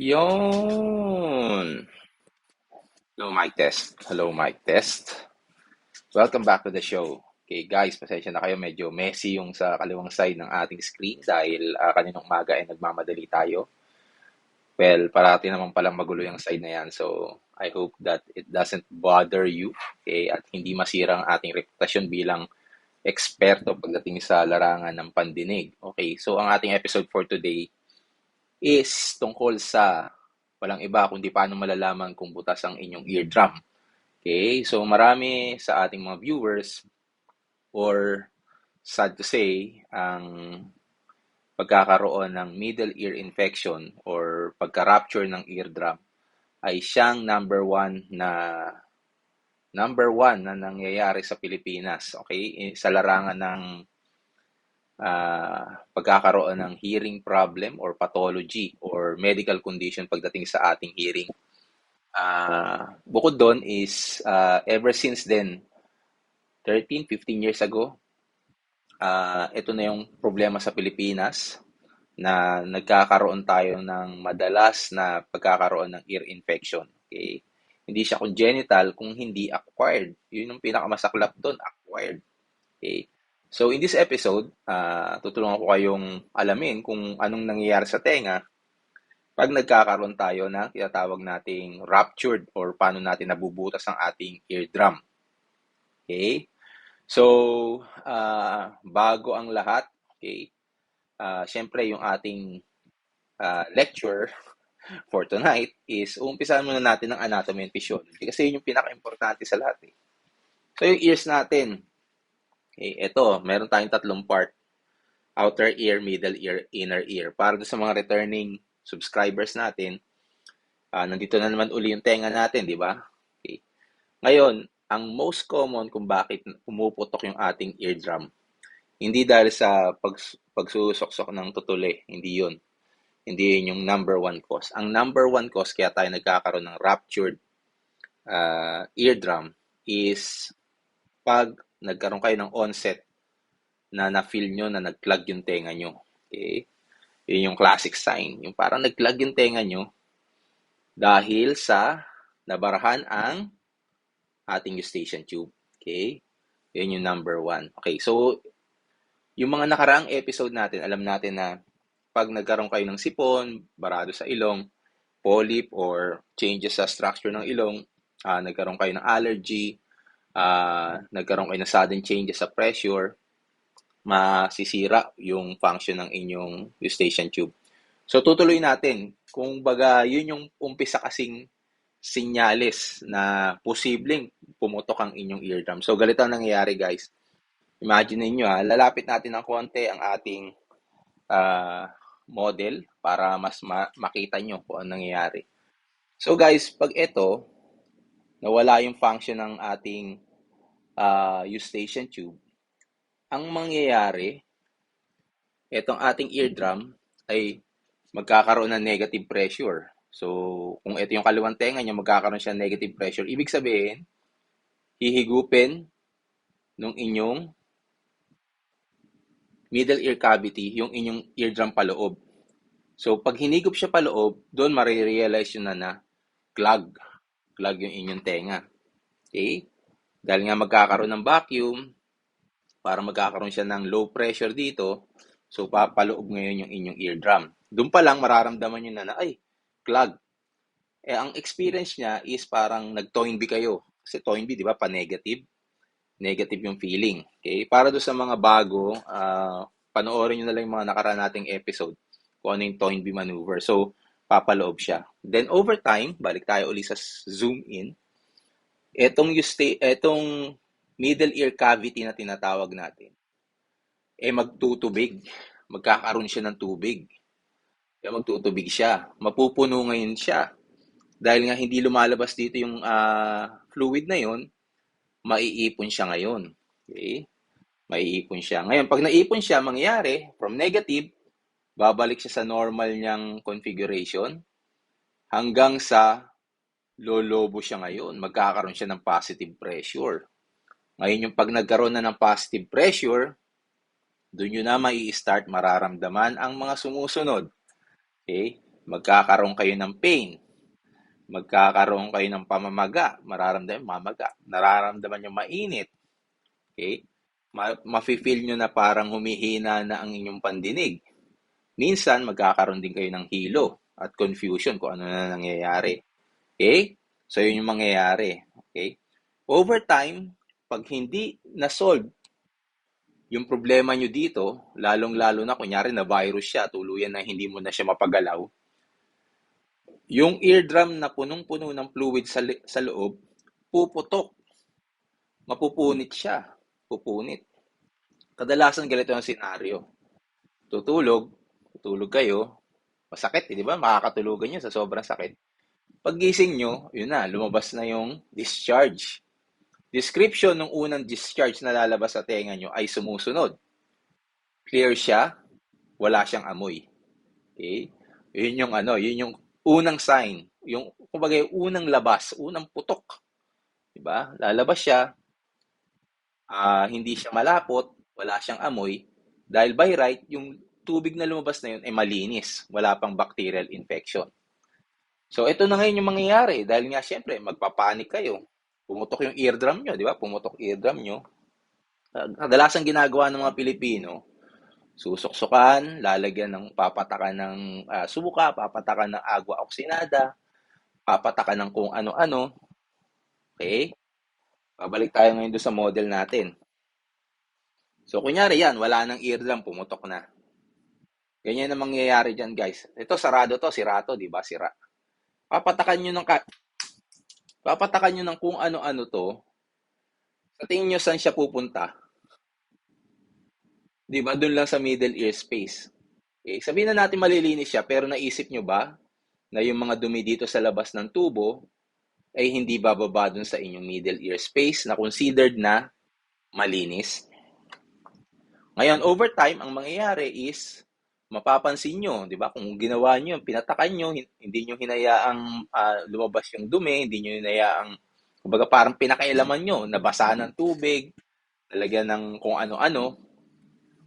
Yon. Hello, mic test. Hello, mic test. Welcome back to the show. Okay, guys, pasensya na kayo. Medyo messy yung sa kaliwang side ng ating screen dahil uh, kaninang umaga ay nagmamadali tayo. Well, parati naman palang magulo yung side na yan. So, I hope that it doesn't bother you. Okay, at hindi masira ang ating reputasyon bilang eksperto pagdating sa larangan ng pandinig. Okay, so ang ating episode for today is tungkol sa walang iba kundi paano malalaman kung butas ang inyong eardrum. Okay, so marami sa ating mga viewers or sad to say, ang pagkakaroon ng middle ear infection or pagka-rupture ng eardrum ay siyang number one na number one na nangyayari sa Pilipinas, okay? Sa larangan ng uh, pagkakaroon ng hearing problem or pathology or medical condition pagdating sa ating hearing. Uh, bukod doon is uh, ever since then, 13, 15 years ago, uh, ito na yung problema sa Pilipinas na nagkakaroon tayo ng madalas na pagkakaroon ng ear infection. Okay? Hindi siya congenital kung hindi acquired. Yun yung pinakamasaklap doon, acquired. Okay. So in this episode, uh, tutulungan ko kayong alamin kung anong nangyayari sa tenga pag nagkakaroon tayo ng tinatawag nating ruptured or paano natin nabubutas ang ating eardrum. Okay? So, uh, bago ang lahat, okay, uh, syempre yung ating uh, lecture for tonight is umpisahan muna natin ng anatomy and physiology kasi yun yung pinaka-importante sa lahat. Eh. So yung ears natin, okay, ito, meron tayong tatlong part. Outer ear, middle ear, inner ear. Para sa mga returning subscribers natin, uh, nandito na naman uli yung tenga natin, di ba? Okay. Ngayon, ang most common kung bakit pumuputok yung ating eardrum, hindi dahil sa pag, pagsusuksok ng tutuli, hindi yun hindi yun yung number one cause. Ang number one cause kaya tayo nagkakaroon ng ruptured uh, eardrum is pag nagkaroon kayo ng onset na na-feel nyo na nag-plug yung tenga nyo. Okay? Yun yung classic sign. Yung parang nag-plug yung tenga nyo dahil sa nabarahan ang ating eustachian tube. Okay? Yun yung number one. Okay, so yung mga nakaraang episode natin, alam natin na pag nagkaroon kayo ng sipon, barado sa ilong, polyp or changes sa structure ng ilong, uh, nagkaroon kayo ng allergy, uh, nagkaroon kayo ng sudden changes sa pressure, masisira yung function ng inyong eustachian tube. So tutuloy natin kung baga yun yung umpisa kasing sinyales na posibleng pumutok ang inyong eardrum. So ganito ang nangyayari guys. Imagine niyo ha, lalapit natin ng konti ang ating uh, model para mas ma- makita nyo kung ano nangyayari. So guys, pag ito, nawala yung function ng ating uh, eustachian tube, ang mangyayari, itong ating eardrum ay magkakaroon ng negative pressure. So, kung ito yung kaliwang tenga niya, magkakaroon siya negative pressure. Ibig sabihin, hihigupin nung inyong middle ear cavity, yung inyong eardrum paloob. So, pag hinigop siya paloob, doon marirealize yun na na clog. Clog yung inyong tenga. Okay? Dahil nga magkakaroon ng vacuum, para magkakaroon siya ng low pressure dito, so papaloob ngayon yung inyong eardrum. Doon pa lang mararamdaman nyo na na, ay, clog. Eh, ang experience niya is parang nag-Toynbee kayo. Kasi Toynbee, di ba, pa-negative negative yung feeling. Okay? Para do sa mga bago, uh, panoorin nyo na lang yung mga nakaraan nating episode kung ano yung Toynbee maneuver. So, papaloob siya. Then, over time, balik tayo uli sa zoom in. Etong, stay, etong middle ear cavity na tinatawag natin, eh magtutubig. Magkakaroon siya ng tubig. Kaya magtutubig siya. Mapupuno ngayon siya. Dahil nga hindi lumalabas dito yung uh, fluid na yon maiipon siya ngayon. Okay? Maiipon siya. Ngayon, pag naipon siya, mangyayari, from negative, babalik siya sa normal niyang configuration hanggang sa lolobo siya ngayon. Magkakaroon siya ng positive pressure. Ngayon, yung pag nagkaroon na ng positive pressure, doon yun na mai-start mararamdaman ang mga sumusunod. Okay? magkakaroon kayo ng pain, magkakaroon kayo ng pamamaga, mararamdaman mamaga, nararamdaman nyo mainit, okay? Ma- mafe-feel nyo na parang humihina na ang inyong pandinig. Minsan, magkakaroon din kayo ng hilo at confusion kung ano na nangyayari. Okay? So, yun yung mangyayari. Okay? Over time, pag hindi na-solve yung problema nyo dito, lalong-lalo na, kunyari na virus siya, tuluyan na hindi mo na siya mapagalaw, yung eardrum na punong-puno ng fluid sa, sa loob, puputok. Mapupunit siya. Pupunit. Kadalasan ganito ang senaryo. Tutulog, tutulog kayo, masakit, eh, di ba? Makakatulugan nyo sa sobrang sakit. Paggising nyo, yun na, lumabas na yung discharge. Description ng unang discharge na lalabas sa tenga nyo ay sumusunod. Clear siya, wala siyang amoy. Okay? Yun yung ano, yun yung unang sign. Yung, kumbaga, yung unang labas, unang putok. Diba? Lalabas siya, ah, hindi siya malapot, wala siyang amoy. Dahil by right, yung tubig na lumabas na yun ay malinis. Wala pang bacterial infection. So, ito na ngayon yung mangyayari. Dahil nga, syempre, magpapanik kayo. Pumutok yung eardrum nyo, di ba? Pumutok eardrum nyo. Kadalasan ginagawa ng mga Pilipino, susuksukan, lalagyan ng papatakan ng ah, suka, papatakan ng agua oxinada, papatakan ng kung ano-ano. Okay? Babalik tayo ngayon doon sa model natin. So, kunyari yan, wala nang eardrum, pumutok na. Ganyan ang mangyayari dyan, guys. Ito, sarado to, sira to, di ba? Sira. Papatakan nyo ng, ka- papatakan nyo ng kung ano-ano to. Sa tingin nyo, saan siya pupunta? Di ba? Doon lang sa middle ear space. Okay? Sabihin na natin malilinis siya, pero naisip nyo ba na yung mga dumi dito sa labas ng tubo ay hindi bababa dun sa inyong middle ear space na considered na malinis? Ngayon, over time, ang mangyayari is mapapansin nyo, di ba? Kung ginawa nyo, pinatakan nyo, hin- hindi nyo hinayaang ah, lumabas yung dumi, hindi nyo hinayaang, kumbaga parang pinakailaman nyo, nabasa ng tubig, lalagyan ng kung ano-ano,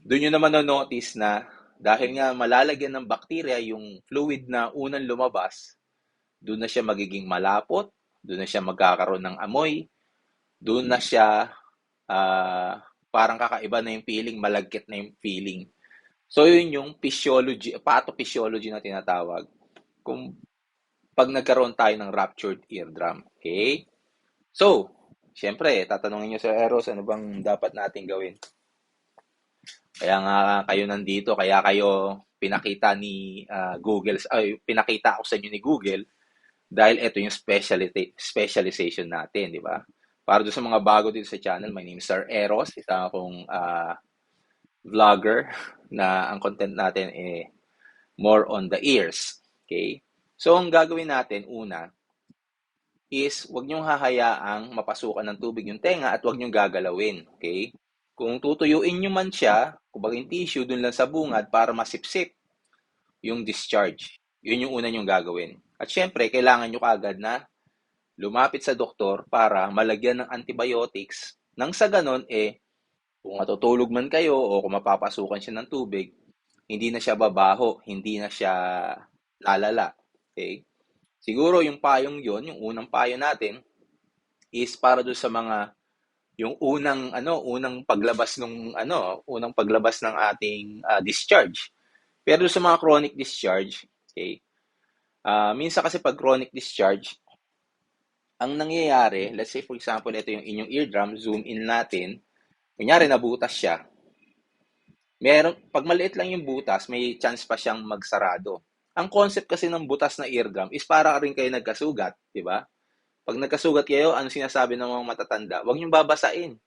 doon nyo naman na-notice na dahil nga malalagyan ng bakterya yung fluid na unang lumabas, doon na siya magiging malapot, doon na siya magkakaroon ng amoy, doon na siya ah, parang kakaiba na yung feeling, malagkit na yung feeling. So yun yung physiology, pathophysiology na tinatawag kung pag nagkaroon tayo ng ruptured eardrum. Okay? So, syempre, tatanungin nyo sa Eros, ano bang dapat natin gawin? Kaya nga kayo nandito, kaya kayo pinakita ni ah, Google, ay, pinakita ako sa inyo ni Google dahil ito yung speciality, specialization natin, di ba? Para doon sa mga bago dito sa channel, my name is Sir Eros, isa akong ah, vlogger na ang content natin eh more on the ears. Okay? So, ang gagawin natin, una, is wag niyong hahayaang mapasukan ng tubig yung tenga at wag niyong gagalawin. Okay? Kung tutuyuin niyo man siya, kumbaga yung tissue dun lang sa bungad para masipsip yung discharge. Yun yung una niyong gagawin. At syempre, kailangan niyo kagad na lumapit sa doktor para malagyan ng antibiotics nang sa ganon, eh, kung matutulog man kayo o kung mapapasukan siya ng tubig, hindi na siya babaho, hindi na siya lalala. Okay? Siguro yung payong yon, yung unang payo natin is para doon sa mga yung unang ano, unang paglabas ng ano, unang paglabas ng ating ah, discharge. Pero sa mga chronic discharge, okay? ah, minsan kasi pag chronic discharge, ang nangyayari, let's say for example, ito yung inyong eardrum, zoom in natin, kunyari nabutas siya. Meron, pag maliit lang yung butas, may chance pa siyang magsarado. Ang concept kasi ng butas na eardrum is para rin kayo nagkasugat, di ba? Pag nagkasugat kayo, ano sinasabi ng mga matatanda? Huwag niyong babasain.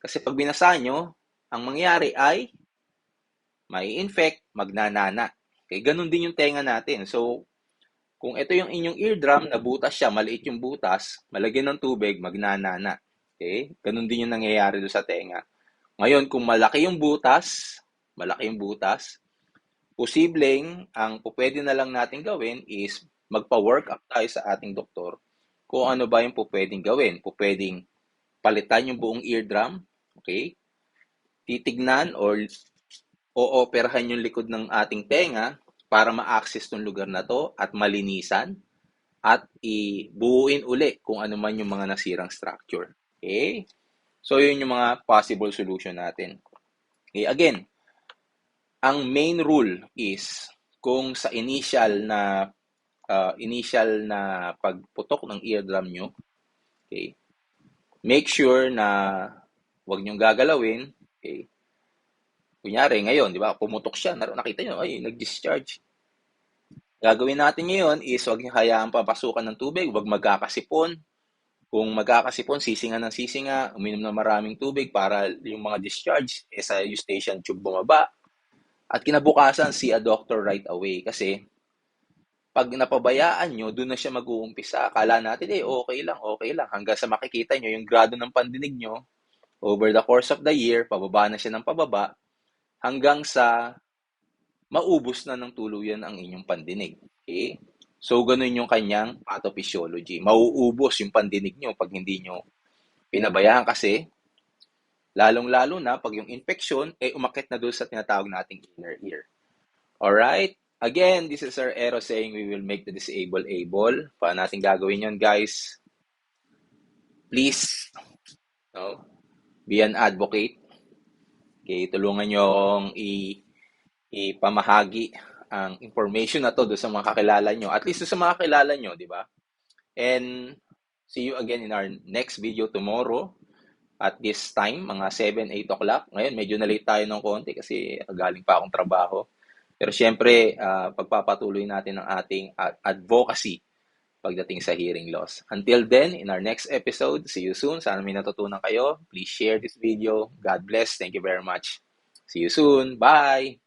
Kasi pag binasa nyo, ang mangyayari ay may infect, magnanana. Okay, ganun din yung tenga natin. So, kung ito yung inyong eardrum, nabutas siya, maliit yung butas, malagyan ng tubig, magnanana. Okay? Ganun din yung nangyayari doon sa tenga. Ngayon, kung malaki yung butas, malaki yung butas, posibleng ang pwede na lang natin gawin is magpa-work up tayo sa ating doktor kung ano ba yung pwedeng gawin. Pwedeng palitan yung buong eardrum, okay? Titignan or ooperahan yung likod ng ating tenga para ma-access tong lugar na to at malinisan at ibuuin uli kung ano man yung mga nasirang structure. Okay? So, yun yung mga possible solution natin. Okay, again, ang main rule is kung sa initial na uh, initial na pagputok ng eardrum nyo, okay, make sure na wag nyo gagalawin, okay, kunyari ngayon, di ba, pumutok siya, nakita nyo, ay, nag-discharge. Gagawin natin ngayon is wag niyo hayaan papasukan ng tubig, wag magkakasipon. Kung magkakasipon, sisinga ng sisinga, uminom ng maraming tubig para yung mga discharge eh, sa eustachian tube bumaba. At kinabukasan, see a doctor right away. Kasi, pag napabayaan nyo, doon na siya mag-uumpisa. Akala natin, eh, okay lang, okay lang. Hanggang sa makikita nyo, yung grado ng pandinig nyo, over the course of the year, pababa na siya ng pababa, hanggang sa maubos na ng tuluyan ang inyong pandinig. Okay? So, ganun yung kanyang pathophysiology. Mauubos yung pandinig nyo pag hindi nyo pinabayaan kasi Lalong-lalo na pag yung infection, eh umakit na doon sa tinatawag nating inner ear. Alright? Again, this is Sir Ero saying we will make the disabled able. Paano natin gagawin yon guys? Please, no, be an advocate. Okay, tulungan nyo i ipamahagi ang information na to do sa mga kakilala nyo. At least sa mga kakilala nyo, di ba? And see you again in our next video tomorrow at this time, mga 7, 8 o'clock. Ngayon, medyo na-late tayo ng konti kasi galing pa akong trabaho. Pero syempre, uh, pagpapatuloy natin ang ating advocacy pagdating sa hearing loss. Until then, in our next episode, see you soon. Sana may natutunan kayo. Please share this video. God bless. Thank you very much. See you soon. Bye!